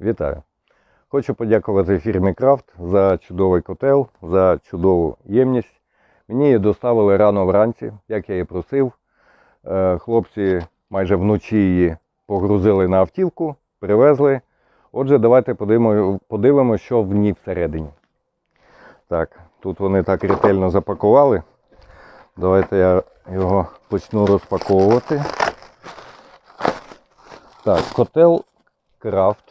Вітаю! Хочу подякувати фірмі Крафт за чудовий котел, за чудову ємність. Мені її доставили рано вранці, як я і просив. Е, Хлопці майже вночі її погрузили на автівку, привезли. Отже, давайте подивимо, подивимося, що в ній всередині. Так, тут вони так ретельно запакували. Давайте я його почну розпаковувати. Так, котел Крафт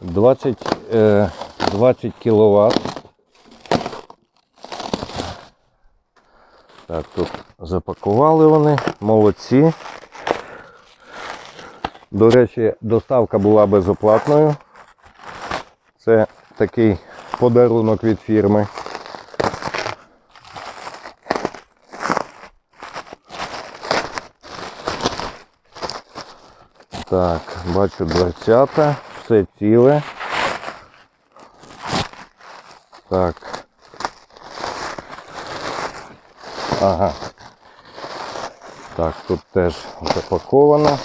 20, е, 20 кВт. Так, тут запакували вони, молодці. До речі, доставка була безоплатною. Це такий подарунок від фірми. Так, бачу дверцята, все ціле. Так. Ага. Так, тут теж запаковано.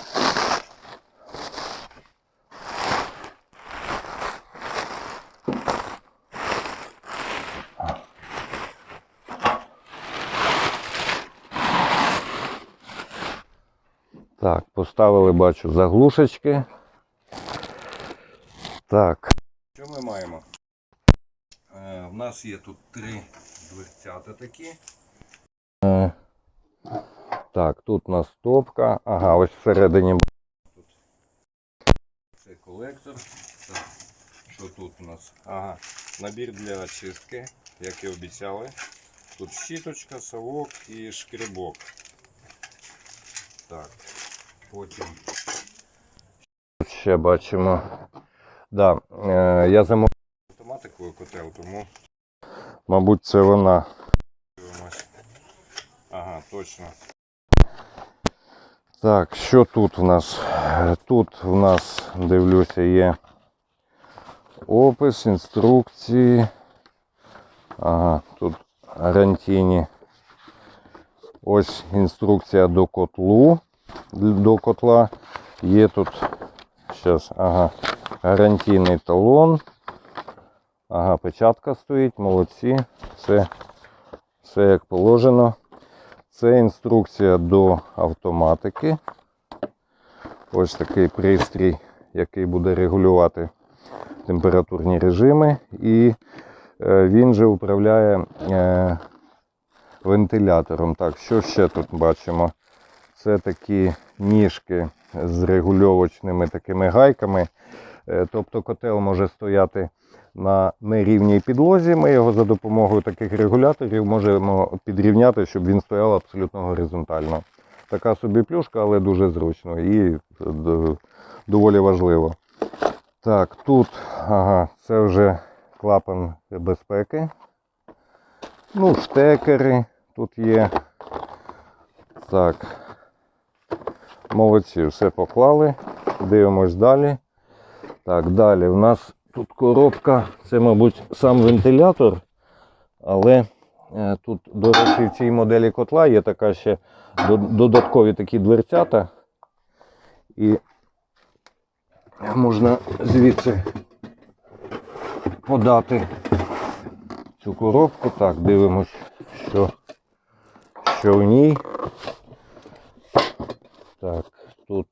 Так, поставили, бачу, заглушечки. Так. Що ми маємо? Е, в нас є тут три дверцята такі. Е, так, тут у нас топка. Ага, ось всередині. Тут це колектор. Так, що тут у нас? Ага, набір для очистки, як і обіцяли. Тут щіточка, совок і шкребок. Так, потім. Ще бачимо. Да, е, я замовив автоматикою котел, тому, мабуть, це вона. Ага, точно. Так, що тут в нас? Тут в нас, дивлюся, є опис, інструкції. Ага, тут гарантійні. Ось інструкція до котлу. До котла. Є тут зараз, ага, гарантійний талон. Ага, печатка стоїть, молодці. Все, все як положено. Це інструкція до автоматики. Ось такий пристрій, який буде регулювати температурні режими. І е, він же управляє е, вентилятором. Так, що ще тут бачимо? Це такі ніжки з регульовочними такими гайками. Е, Тобто котел може стояти на нерівній підлозі. Ми його за допомогою таких регуляторів можемо підрівняти, щоб він стояв абсолютно горизонтально. Така собі плюшка, але дуже зручно і е, доволі важливо. Так, тут ага, це вже клапан безпеки. Ну, штекери тут є. Так. Молодці, все поклали. Дивимось далі. Так, далі у нас тут коробка, це, мабуть, сам вентилятор, але е, тут, до речі, в цій моделі котла є така ще додаткові такі дверцята. І можна звідси подати цю коробку. Так, дивимось, що, що в ній. Так, тут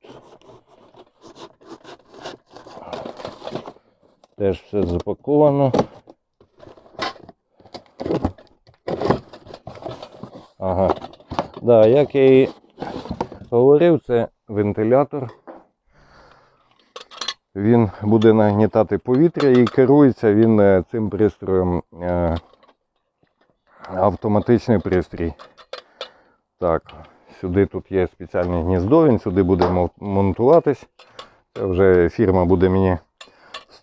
теж все запаковано. Ага. Да, як я і говорив, це вентилятор. Він буде нагнітати повітря і керується він е, цим пристроєм е, автоматичний пристрій. Так, сюди тут є спеціальне гніздо, він сюди буде монтуватись. Це вже фірма буде мені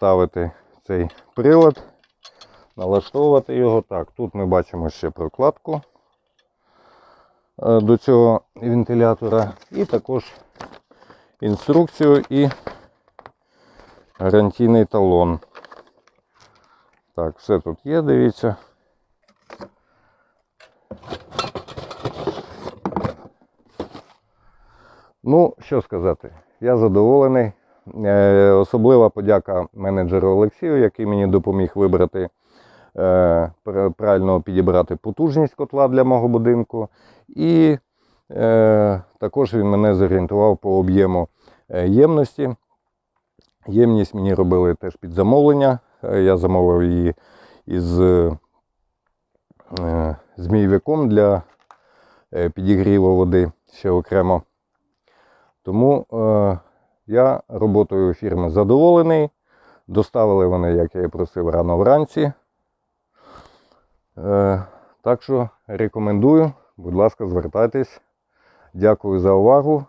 ставити цей прилад, налаштовувати його. Так, тут ми бачимо ще прокладку е, до цього вентилятора і також інструкцію і гарантійний талон. Так, все тут є, дивіться. Ну, що сказати, я задоволений. Е, Особлива подяка менеджеру Олексію, який мені допоміг вибрати е, правильно підібрати потужність котла для мого будинку. І е, також він мене зорієнтував по об'єму ємності. Ємність мені робили теж під замовлення. Я замовив її із змійвиком для підігріву води ще окремо. Тому я роботою фірми задоволений. Доставили вони, як я і просив, рано вранці. Е, так що рекомендую, будь ласка, звертайтесь. Дякую за увагу.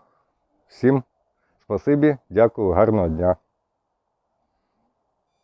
Всім спасибі, дякую, гарного дня.